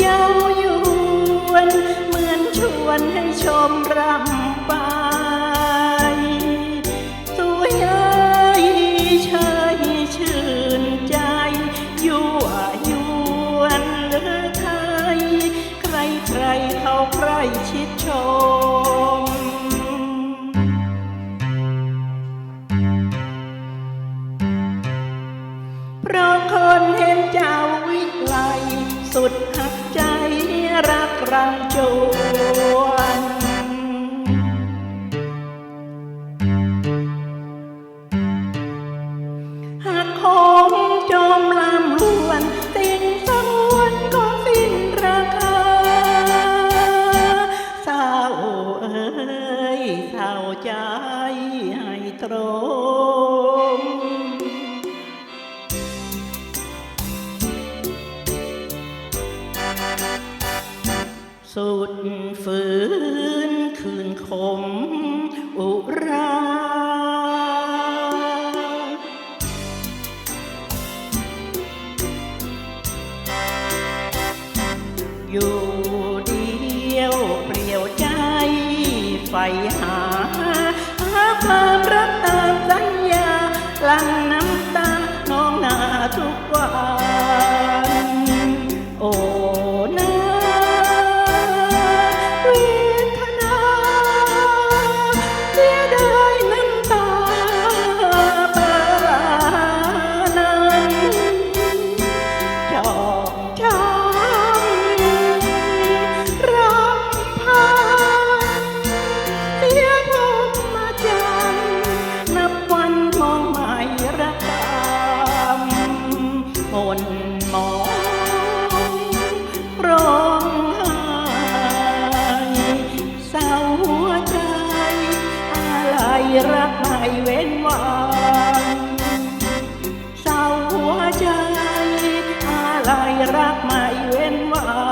เยาายวน เหมือนชวนให้ชมรำไปตัวยายชายชื่นใจยั่วยวนหรือไทย ใครใครเขาใครชิดชม สุดหักใจรักรังจวนหากคงจมลำลวนสิ่งสงวนก็สิ้นราคาเศร้าเอ้ยเศร้าใจให้ตรง สุดฝืนคืนคมอุราอยู่เดียวเปลี่ยวใจไฟหาหาความรักตามสัญญาลังน้ำตาน้องหน้าทุกวัน รักไม่เว้นวันเศร้าหัวใจอะไรรักไม่เว้นวัน